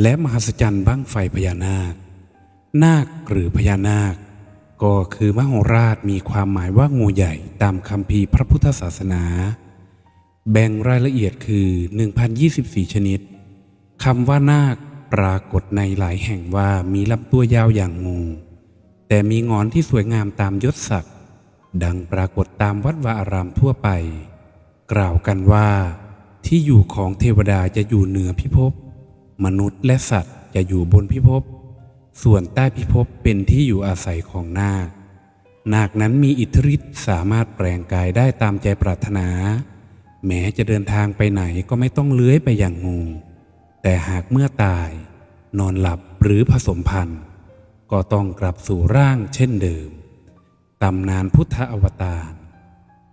และมหัศจรรย์บั้งไฟพญานาค นาคหรือพญานาค ก็คือมโหราชมีความหมายว่างูใหญ่ตามคำพีพระพุทธศาสนา แบ่งรายละเอียดคือ 1,024 ชนิดคำว่านาคปรากฏในหลายแห่งว่ามีลำตัวยาวอย่างงู แต่มีงอนที่สวยงามตามยศศักดิ์ดังปรากฏตามวัดวาอารามทั่วไป กล่าวกันว่าที่อยู่ของเทวดาจะอยู่เหนือพิภพ มนุษย์และสัตว์จะอยู่บนพิภพ ส่วนใต้พิภพเป็นที่อยู่อาศัยของนาค นาคนั้นมีอิทธิฤทธิ์สามารถแปลงกายได้ตามใจปรารถนา แม้จะเดินทางไปไหนก็ไม่ต้องเลื้อยไปอย่างงู แต่หากเมื่อตาย นอนหลับหรือผสมพันธุ์ ก็ต้องกลับสู่ร่างเช่นเดิม ตำนานพุทธอวตาร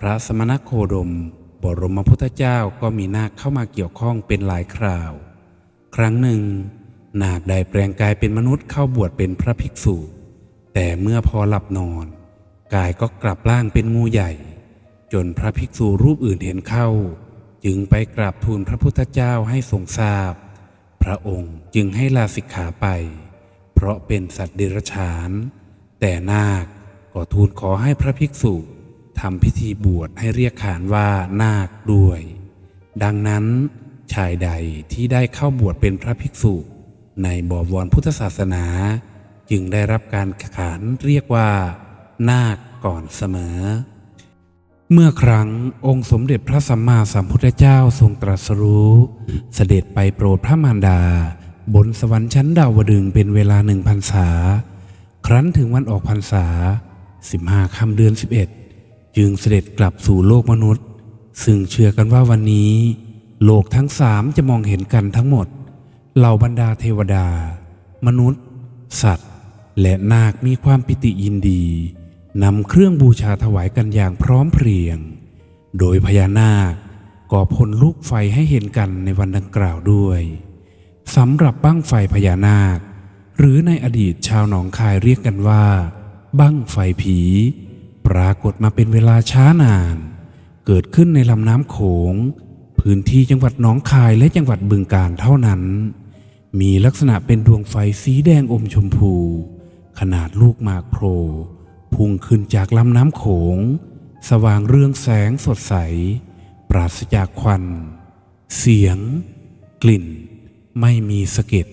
พระสมณโคดม บรมพุทธเจ้าก็มีนาคเข้ามาเกี่ยวข้องเป็นหลายคราว ครั้งหนึ่ง นาคได้แปลงกายเป็นมนุษย์เข้าบวชเป็นพระภิกษุ แต่เมื่อพอหลับนอน กายก็กลับร่างเป็นงูใหญ่ จนพระภิกษุรูปอื่นเห็นเข้า จึงไปกราบทูลพระพุทธเจ้าให้ทรงทราบพระองค์จึงให้ลาสิกขาไป เพราะเป็นสัตว์เดรัจฉาน แต่นาคก็ทูลขอให้พระภิกษุทำพิธีบวชให้เรียกขานว่านาคด้วย ดังนั้น ชายใดที่ได้เข้าบวชเป็นพระภิกษุ ในบวรพุทธศาสนา จึงได้รับการขานเรียกว่า นาคก่อนเสมอ เมื่อครั้งองค์สมเด็จพระสัมมาสัมพุทธเจ้าทรงตรัสรู้ เสด็จไปโปรดพระมารดา บนสวรรค์ชั้นดาวดึงเป็นเวลาหนึ่งพรรษา ครั้นถึงวันออกพรรษาสิบห้าค่ำเดือนสิบเอ็ดจึงเสด็จกลับสู่โลกมนุษย์ ซึ่งเชื่อกันว่าวันนี้ โลกทั้งสามจะมองเห็นกันทั้งหมด เหล่าบรรดาเทวดา มนุษย์ สัตว์ และนาคมีความปิติยินดีนำเครื่องบูชาถวายกันอย่างพร้อมเพรียง โดยพญานาคก่อพลลูกไฟให้เห็นกันในวันดังกล่าวด้วยสำหรับบั้งไฟพญานาค หรือในอดีตชาวหนองคายเรียกกันว่า บั้งไฟผี ปรากฏมาเป็นเวลาช้านาน เกิดขึ้นในลำน้ำโขง พื้นที่จังหวัดหนองคายและจังหวัดบึงกาฬเท่านั้น มีลักษณะเป็นดวงไฟสีแดงอมชมพู ขนาดลูกหมากโพรพุ่งขึ้นจากลำน้ำโขง สว่างเรืองแสงสดใส ปราศจากควัน เสียง กลิ่น ไม่มีสะเก็ด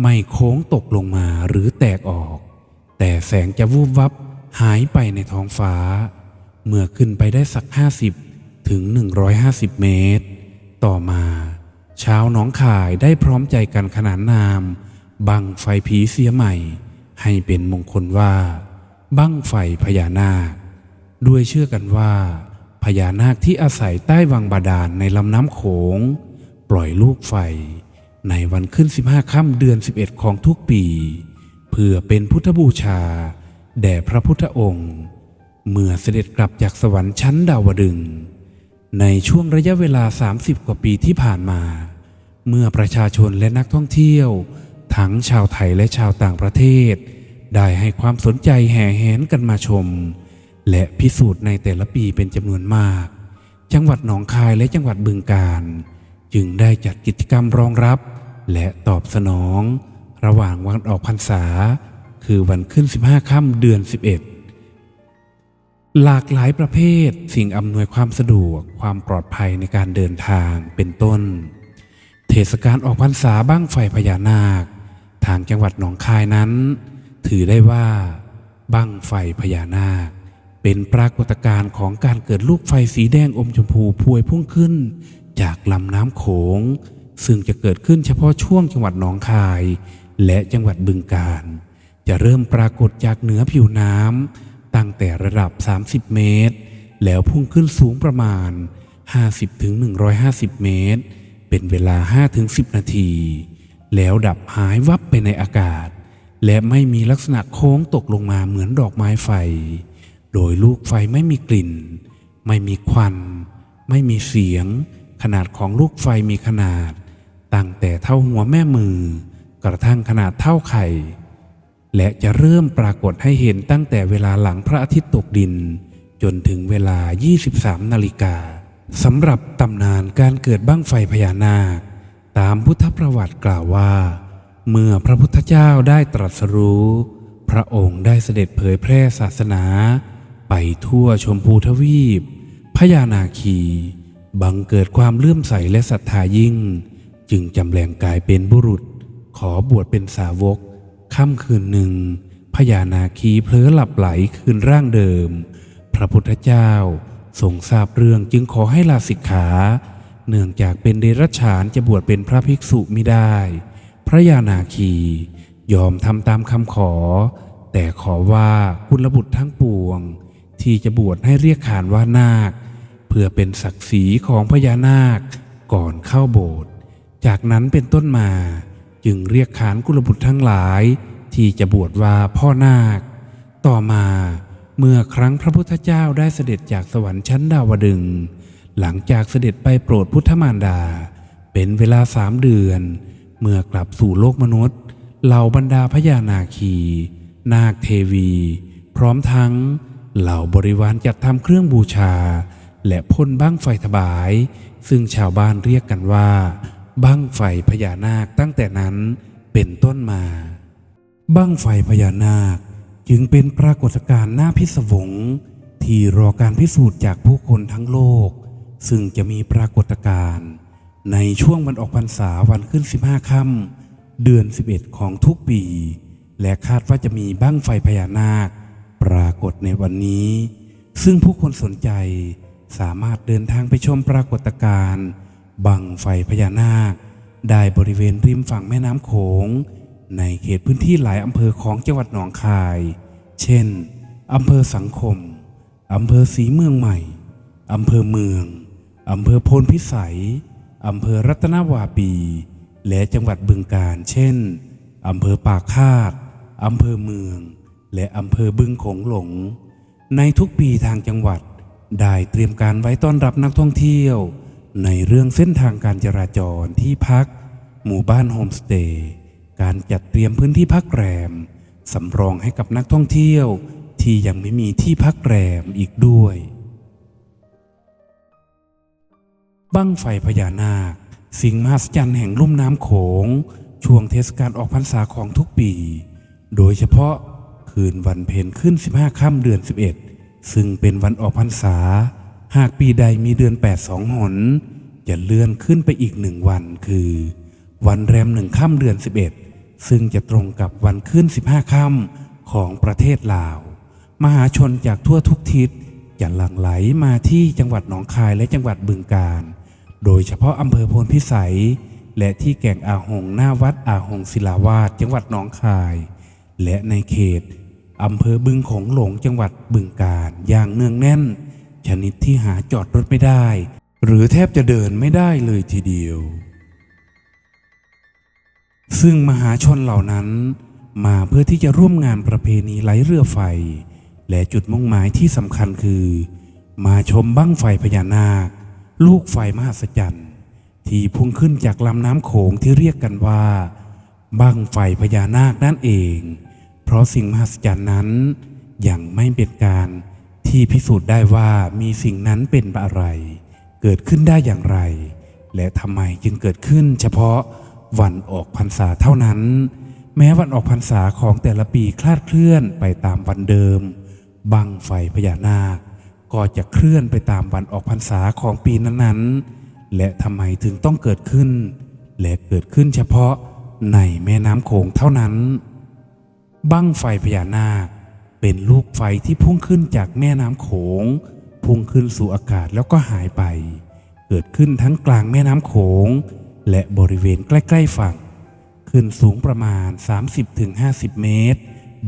ไม่โค้งตกลงมาหรือแตกออก แต่แสงจะวูบวับหายไปในท้องฟ้า เมื่อขึ้นไปได้สัก 50 ถึง 150 เมตร ต่อมาชาวหนองคายได้พร้อมใจกันขนานนาม บังไฟผีเสียใหม่ ให้เป็นมงคลว่า บั้งไฟพญานาค ด้วยเชื่อกันว่า พญานาคที่อาศัยใต้วังบาดาลในลำน้ำโขง ปล่อยลูกไฟ ในวันขึ้น 15ค่ำเดือน 11 ของทุกปี เพื่อเป็นพุทธบูชา แด่พระพุทธองค์ เมื่อเสด็จกลับจากสวรรค์ชั้นดาวดึงส์ ในช่วงระยะเวลา 30 กว่าปีที่ผ่านมา เมื่อประชาชนและนักท่องเที่ยว ทั้งชาวไทยและชาวต่างประเทศ ได้ให้ความสนใจแห่แหนกันมาชม และพิสูจน์ในแต่ละปีเป็นจำนวนมาก จังหวัดหนองคายและจังหวัดบึงกาฬจึงได้จัดกิจกรรมรองรับ และตอบสนอง ระหว่างวันออกพรรษา คือวันขึ้น 15 ค่ำเดือน 11 หลากหลายประเภท สิ่งอำนวยความสะดวก ความปลอดภัยในการเดินทางเป็นต้น เทศกาลออกพรรษาบ้างไฟพญานาค ทางจังหวัดหนองคายนั้น ถือได้ว่าบ้างไฟพญานาค เป็นปรากฏการณ์ของการเกิดลูกไฟสีแดงอมชมพูพวยพุ่งขึ้น จากลำน้ำโขง ซึ่งจะเกิดขึ้นเฉพาะช่วงจังหวัดหนองคาย และจังหวัดบึงกาฬจะเริ่มปรากฏจากเหนือผิวน้ำ ตั้งแต่ระดับ 30 เมตร แล้วพุ่งขึ้นสูงประมาณ 50-150 เมตร เป็นเวลา 5-10 นาที แล้วดับหายวับไปในอากาศ และไม่มีลักษณะโค้งตกลงมาเหมือนดอกไม้ไฟ โดยลูกไฟไม่มีกลิ่น ไม่มีควัน ไม่มีเสียง ขนาดของลูกไฟมีขนาด ตั้งแต่เท่าหัวแม่มือ กระทั่งขนาดเท่าไข่ และจะเริ่มปรากฏให้เห็นตั้งแต่เวลาหลังพระอาทิตย์ตกดิน จนถึงเวลา 23 นาฬิกาสำหรับตำนานการเกิดบั้งไฟพญานาค ตามพุทธประวัติกล่าวว่า เมื่อพระพุทธเจ้าได้ตรัสรู้ พระองค์ได้เสด็จเผยแพร่ศาสนา ไปทั่วชมพูทวีป พญานาคี บังเกิดความเลื่อมใสและศรัทธายิ่ง จึงจำแรงกายเป็นบุรุษ ขอบวชเป็นสาวก ค่ำคืนหนึ่งพญานาคีเพลอหลับไหลคืนร่างเดิม พระพุทธเจ้าทรงทราบเรื่องจึงขอให้ลาสิกขา เนื่องจากเป็นเดรัจฉานจะบวชเป็นพระภิกษุไม่ได้ พระยานาคียอมทำตามคำขอ แต่ขอว่ากุลบุตรทั้งปวง ที่จะบวชให้เรียกขานว่านาค เพื่อเป็นศักดิ์ศรีของพญานาคก่อนเข้าโบสถ์จากนั้นเป็นต้นมา จึงเรียกขานกุลบุตรทั้งหลาย ที่จะบวชว่าพ่อนาค ต่อมาเมื่อครั้งพระพุทธเจ้าได้เสด็จจากสวรรค์ชั้นดาวดึง หลังจากเสด็จไปโปรดพุทธมารดา เป็นเวลาสามเดือน เมื่อกลับสู่โลกมนุษย์ เหล่าบรรดาพญานาคี นาคเทวี พร้อมทั้ง เหล่าบริวารจัดทำเครื่องบูชา และพ่นบั้งไฟถบาย ซึ่งชาวบ้านเรียกกันว่า บั้งไฟพญานาคตั้งแต่นั้นเป็นต้นมา บั้งไฟพญานาคจึงเป็นปรากฏการณ์หน่าพิศวง ที่รอการพิสูจน์จากผู้คนทั้งโลก ซึ่งจะมีปรากฏการณ์ในช่วงวันออกพรรษาวันขึ้น 15ค่ำเดือน 11 ของทุกปี และคาดว่าจะมีบั้งไฟพญานาค ปรากฏในวันนี้ ซึ่งผู้คนสนใจสามารถเดินทางไปชมปรากฏการณ์ บังไฟพญานาค ได้บริเวณริมฝั่งแม่น้ำโขง ในเขตพื้นที่หลายอำเภอของจังหวัดหนองคาย เช่นอำเภอสังคมอำเภอศรีเมืองใหม่อำเภอเมืองอำเภอโพนพิสัยอำเภอรัตนวาปี และจังหวัดบึงกาฬเช่นอำเภอปากคาดอำเภอเมือง และอำเภอบึงโขงหลง ในทุกปีทางจังหวัด ได้เตรียมการไว้ต้อนรับนักท่องเที่ยว ในเรื่องเส้นทางการจราจรที่พัก หมู่บ้านโฮมสเตย์การจัดเตรียมพื้นที่พักแรมสำรองให้กับนักท่องเที่ยวที่ยังไม่มีที่พักแรมอีกด้วย บั้งไฟพญานาค สิ่งมหัศจรรย์แห่งลุ่มน้ำโขง ช่วงเทศกาลออกพรรษาของทุกปี โดยเฉพาะคืนวันเพ็ญขึ้น 15 ค่ำเดือน 11 ซึ่งเป็นวันออกพรรษา หากปีใดมีเดือน8สองหนจะเลื่อนขึ้นไปอีกหนึ่งวันคือ วันแรมหนึ่งค่ำเดือน11ซึ่งจะตรงกับวันขึ้น15ค่ำของประเทศลาว มหาชนจากทั่วทุกทิศจะหลั่งไหลมาที่จังหวัดหนองคายและจังหวัดบึงกาฬโดยเฉพาะอำเภอโพนพิสัย และที่แก่งอาหงหน้าวัดอาหงศิลาวาสจังหวัดหนองคาย และในเขตอำเภอบึงโขงหลงจังหวัดบึงกาฬอย่างเนืองแน่น ชนิดที่หาจอดรถไม่ได้ หรือแทบจะเดินไม่ได้เลยทีเดียว ซึ่งมหาชนเหล่านั้นมาเพื่อที่จะร่วมงานประเพณีไหลเรือไฟ และจุดมุ่งหมายที่สำคัญคือ มาชมบั้งไฟพญานาค ลูกไฟมหัศจรรย์ที่พุ่งขึ้นจากลำน้ำโขงที่เรียกกันว่า บั้งไฟพญานาคนั่นเอง เพราะสิ่งมหัศจรรย์นั้นยังไม่เป็นการ ที่พิสูจน์ได้ว่ามีสิ่งนั้นเป็นอะไร เกิดขึ้นได้อย่างไร และทำไมจึงเกิดขึ้นเฉพาะวันออกพรรษาเท่านั้น แม้วันออกพรรษาของแต่ละปีคลาดเคลื่อนไปตามวันเดิม บังไฟพญานาค ก็จะเคลื่อนไปตามวันออกพรรษาของปีนั้นๆ และทำไมถึงต้องเกิดขึ้น และเกิดขึ้นเฉพาะในแม่น้ำโขงเท่านั้น บั้งไฟพญานาค เป็นลูกไฟที่พุ่งขึ้นจากแม่น้ำโขง พุ่งขึ้นสู่อากาศแล้วก็หายไป เกิดขึ้นทั้งกลางแม่น้ำโขง และบริเวณใกล้ ๆ ฝั่ง ขึ้นสูงประมาณ 30-50 เมตร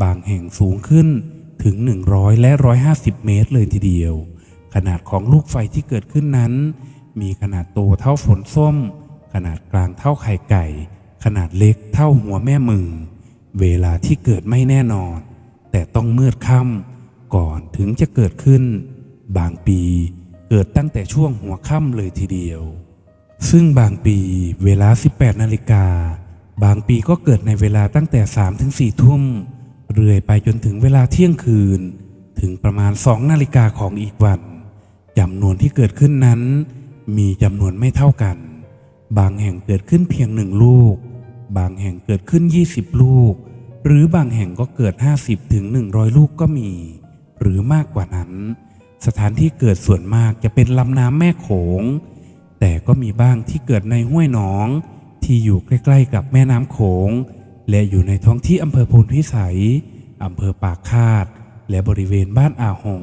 บางแห่งสูงขึ้นถึง 100 และ 150 เมตรเลยทีเดียว ขนาดของลูกไฟที่เกิดขึ้นนั้น มีขนาดโตเท่าฝนส้ม ขนาดกลางเท่าไข่ไก่ ขนาดเล็กเท่าหัวแม่มือ เวลาที่เกิดไม่แน่นอน แต่ต้องมืดค่ำก่อนถึงจะเกิดขึ้น บางปีเกิดตั้งแต่ช่วงหัวค่ำเลยทีเดียว ซึ่งบางปีเวลา 18 นาฬิกา บางปีก็เกิดในเวลาตั้งแต่ 3 ถึง 4 ทุ่ม เรื่อยไปจนถึงเวลาเที่ยงคืน ถึงประมาณ 2 นาฬิกาของอีกวันจำนวนที่เกิดขึ้นนั้น มีจำนวนไม่เท่ากัน บางแห่งเกิดขึ้นเพียงหนึ่งลูก บางแห่งเกิดขึ้น 20 ลูก หรือบางแห่งก็เกิด 50 ถึง 100 ลูกก็มี หรือมากกว่านั้น สถานที่เกิดส่วนมากจะเป็นลำน้ำแม่โขง แต่ก็มีบ้างที่เกิดในห้วยหนอง ที่อยู่ใกล้ๆกับแม่น้ำโขง และอยู่ในท้องที่อำเภอโพนพิสัยอำเภอปากคาด และบริเวณบ้านอาหง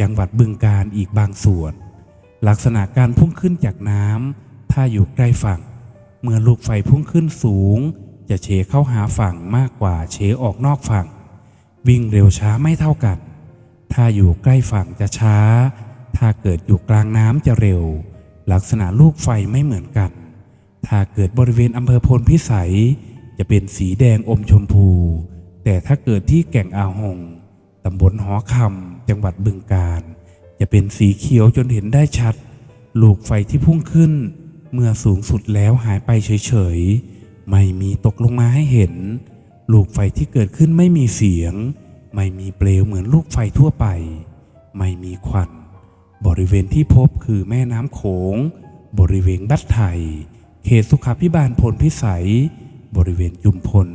จังหวัดบึงกาฬอีกบางส่วน ลักษณะการพุ่งขึ้นจากน้ำถ้าอยู่ใกล้ฝั่ง เมื่อลูกไฟพุ่งขึ้นสูง จะเฉเข้าหาฝั่งมากกว่าเฉออกนอกฝั่ง วิ่งเร็วช้าไม่เท่ากัน ถ้าอยู่ใกล้ฝั่งจะช้า ถ้าเกิดอยู่กลางน้ำจะเร็ว ลักษณะลูกไฟไม่เหมือนกัน ถ้าเกิดบริเวณอำเภอพลพิสัย จะเป็นสีแดงอมชมพู แต่ถ้าเกิดที่แก่งอาหงตำบลหอคำจังหวัดบึงกาฬจะเป็นสีเขียวจนเห็นได้ชัด ลูกไฟที่พุ่งขึ้น เมื่อสูงสุดแล้วหายไปเฉยๆ ไม่มีตกลงมาให้เห็น ลูกไฟที่เกิดขึ้นไม่มีเสียง ไม่มีเปลวเหมือนลูกไฟทั่วไป ไม่มีควัน บริเวณที่พบคือแม่น้ำโขง บริเวณบัดไทย เขตสุขาพิบาลพลพิสัย บริเวณจุมพล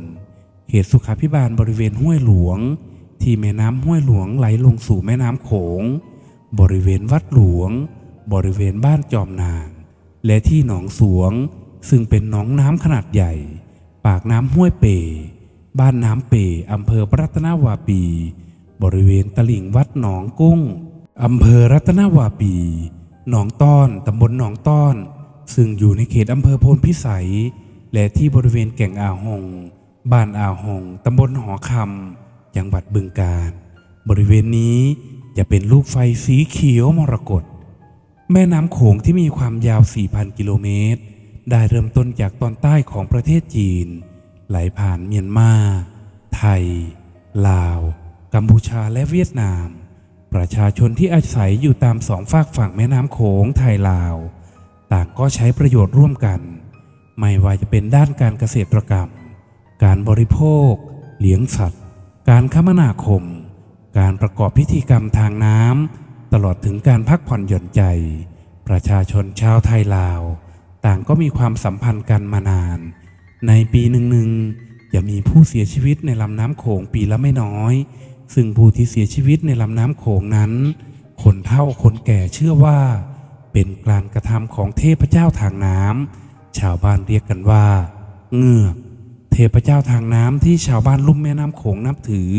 เขตสุขาพิบาลบริเวณห้วยหลวง ที่แม่น้ำห้วยหลวงไหลลงสู่แม่น้ำโขง บริเวณวัดหลวง บริเวณบ้านจอมนาง และที่หนองสวง ซึ่งเป็นหนองน้ำขนาดใหญ่ ปากน้ำห้วยเป บ้านน้ำเปอำเภอรัตนาวาปี บริเวณตลิ่งวัดหนองกุ้งอำเภอรัตนาวาปี หนองต้อนตำบลหนองต้อน ซึ่งอยู่ในเขตอำเภอโพนพิสัย และที่บริเวณแก่งอาหง บ้านอาหงตำบลหอคำจังหวัดบึงกาฬ บริเวณนี้จะเป็นลูกไฟสีเขียวมรกต แม่น้ำโขงที่มีความยาว 4,000 กิโลเมตร ได้เริ่มต้นจากตอนใต้ของประเทศจีน ไหลผ่านเมียนมา ไทย ลาว กัมพูชาและเวียดนาม ประชาชนที่อาศัยอยู่ตามสองฝากฝั่งแม่น้ำโขงไทยลาว ต่างก็ใช้ประโยชน์ร่วมกัน ไม่ว่าจะเป็นด้านการเกษตรกรรม การบริโภค เลี้ยงสัตว์ การคมนาคม การประกอบพิธีกรรมทางน้ำตลอดถึงการพักผ่อนหย่อนใจ ประชาชนชาวไทยลาว ต่างก็มีความสัมพันธ์กันมานาน ในปีหนึ่งๆจะมีผู้เสียชีวิตในลำน้ำโขงปีละไม่น้อย ซึ่งผู้ที่เสียชีวิตในลำน้ำโขงนั้น คนเฒ่าคนแก่เชื่อว่า เป็นการกระทำของเทพเจ้าทางน้ำชาวบ้านเรียกกันว่า เงือกเทพเจ้าทางน้ำที่ชาวบ้านลุ่มแม่น้ำโขงนับถือ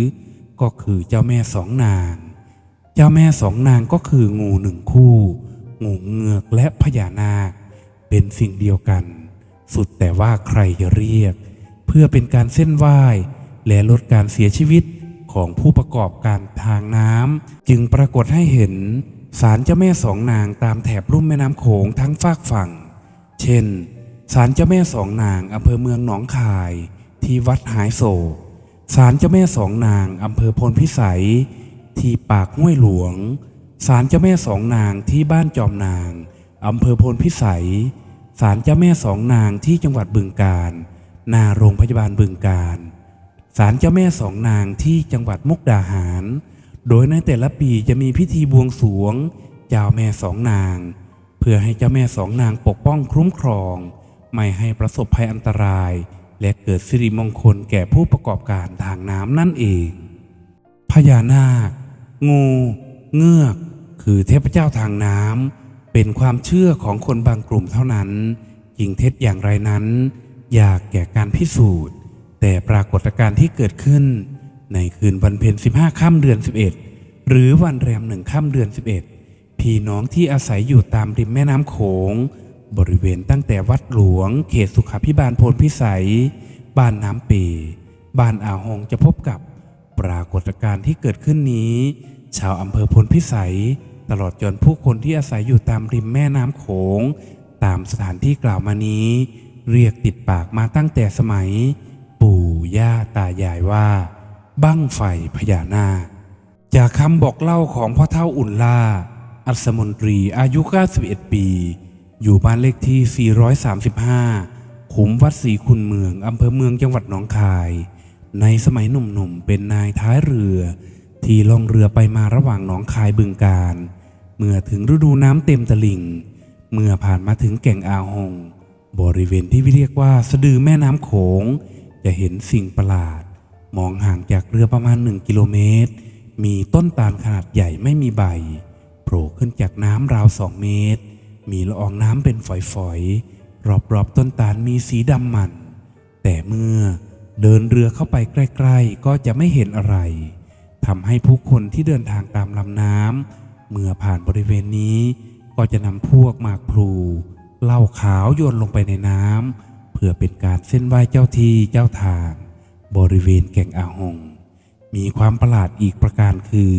ก็คือเจ้าแม่สองนาง เจ้าแม่สองนางก็คืองูหนึ่งคู่ งูเงือกและพญานาค เป็นสิ่งเดียวกัน สุดแต่ว่าใครจะเรียก เพื่อเป็นการเส้นไหว้ และลดการเสียชีวิตของผู้ประกอบการทางน้ำจึงปรากฏให้เห็นศาลเจ้าแม่สองนางตามแถบลุ่มแม่น้ำโขงทั้งฝากฝั่ง เช่นศาลเจ้าแม่สองนางอำเภอเมืองหนองคาย ที่วัดหายโศกศาลเจ้าแม่สองนางอำเภอพลพิสัย ที่ปากห้วยหลวงศาลเจ้าแม่สองนางที่บ้านจอมนางอำเภอพลพิสัย ศาลเจ้าแม่สองนางที่จังหวัดบึงกาฬนาโรงพยาบาลบึงกาฬศาลเจ้าแม่สองนางที่จังหวัดมุกดาหาร โดยในแต่ละปีจะมีพิธีบวงสรวง เจ้าแม่สองนาง เพื่อให้เจ้าแม่สองนางปกป้องคุ้มครอง ไม่ให้ประสบภัยอันตราย และเกิดสิริมงคลแก่ผู้ประกอบการทางน้ำนั่นเอง พญานาค งู เงือก คือเทพเจ้าทางน้ำ เป็นความเชื่อของคนบางกลุ่มเท่านั้นจริงเท็จอย่างไรนั้น อยากแก่การพิสูจน์ แต่ปรากฏการณ์ที่เกิดขึ้น ในคืนวันเพ็ญ15ค่ำเดือน 11 หรือวันแรมหนึ่งค่ำเดือน 11 พี่น้องที่อาศัยอยู่ตามริมแม่น้ำโขง บริเวณตั้งแต่วัดหลวง เขตสุขาพิบาลโพนพิสัย บ้านน้ำเปบ้านอ่าวหงจะพบกับปรากฏการณ์ที่เกิดขึ้นนี้ ชาวอำเภอพลพิสัย ตลอดจนผู้คนที่อาศัยอยู่ตามริมแม่น้ำโขง ตามสถานที่กล่าวมานี้ เรียกติดปากมาตั้งแต่สมัย ปู่ย่าตายายว่า บั้งไฟพญานาคจากคำบอกเล่าของพ่อเท่าอุ่นล่า อัศมนตรีอายุ 91 ปี อยู่บ้านเลขที่ 435 ขุมวัดศรีคุณเมืองอำเภอเมืองจังหวัดหนองคาย ในสมัยหนุ่มๆ เป็นนายท้ายเรือ ที่ล่องเรือไปมาระหว่างหนองคายบึงการ เมื่อถึงฤดูน้ำเต็มตลิ่ง เมื่อผ่านมาถึงแก่งอาหง บริเวณที่เรียกว่าสะดือแม่น้ำโขง จะเห็นสิ่งประหลาด มองห่างจากเรือประมาณหนึ่งกิโลเมตร มีต้นตาลขนาดใหญ่ไม่มีใบโผล่ขึ้นจากน้ำราวสองเมตร มีละอองน้ำเป็นฝอยๆ รอบๆต้นตาลมีสีดำมัน แต่เมื่อเดินเรือเข้าไปใกล้ ๆ ก็จะไม่เห็นอะไร ทำให้ผู้คนที่เดินทางตามลำน้ำเมื่อผ่านบริเวณนี้ ก็จะนำพวกหมากพลูเหล้าขาวโยนลงไปในน้ำเพื่อเป็นการเส้นไหว้เจ้าที่เจ้าทาง บริเวณแก่งอาหง มีความประหลาดอีกประการคือ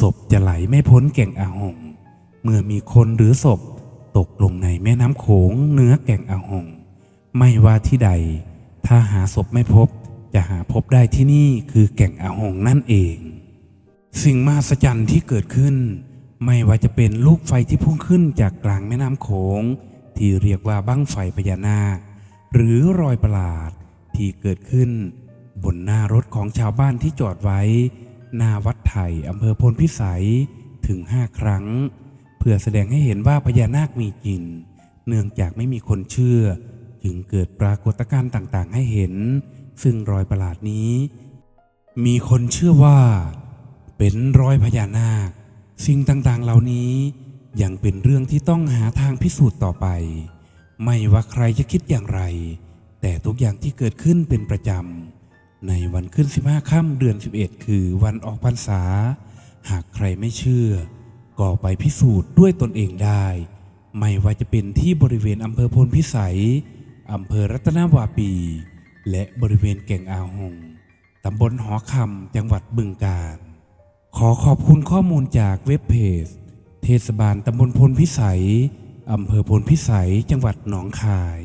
ศพจะไหลไม่พ้นแก่งอาหง เมื่อมีคนหรือศพตกลงในแม่น้ำโขงเนื้อแก่งอาหง ไม่ว่าที่ใด ถ้าหาศพไม่พบ จะหาพบได้ที่นี่คือแก่งอาหงนั่นเอง สิ่งมหัศจรรย์ที่เกิดขึ้น ไม่ว่าจะเป็นลูกไฟที่พุ่งขึ้นจากกลางแม่น้ำโขง ที่เรียกว่าบั้งไฟพญานาค หรือรอยประหลาดที่เกิดขึ้น บนหน้ารถของชาวบ้านที่จอดไว้ หน้าวัดไถ่อำเภอพลพิสัยถึงห้าครั้ง เพื่อแสดงให้เห็นว่าพญานาคมีจริงเนื่องจากไม่มีคนเชื่อ จึงเกิดปรากฏการณ์ต่างๆ ให้เห็น ซึ่งรอยประหลาดนี้ มีคนเชื่อว่า เป็นรอยพญานาค สิ่งต่างๆเหล่านี้ยังเป็นเรื่องที่ต้องหาทางพิสูจน์ต่อไป ไม่ว่าใครจะคิดอย่างไร แต่ทุกอย่างที่เกิดขึ้นเป็นประจำ ในวันขึ้น 15 ค่ำเดือน 11 คือวันออกพรรษา หากใครไม่เชื่อ ก็ไปพิสูจน์ด้วยตนเองได้ ไม่ว่าจะเป็นที่บริเวณอำเภอพลพิสัยอำเภอรัตนวาปี และบริเวณแก่งอาหง ตำบลหอคำจังหวัดบึงกาฬ ขอขอบคุณข้อมูลจากเว็บเพจ เทศบาลตำบลพลพิสัย อำเภอพลพิสัย จังหวัดหนองคาย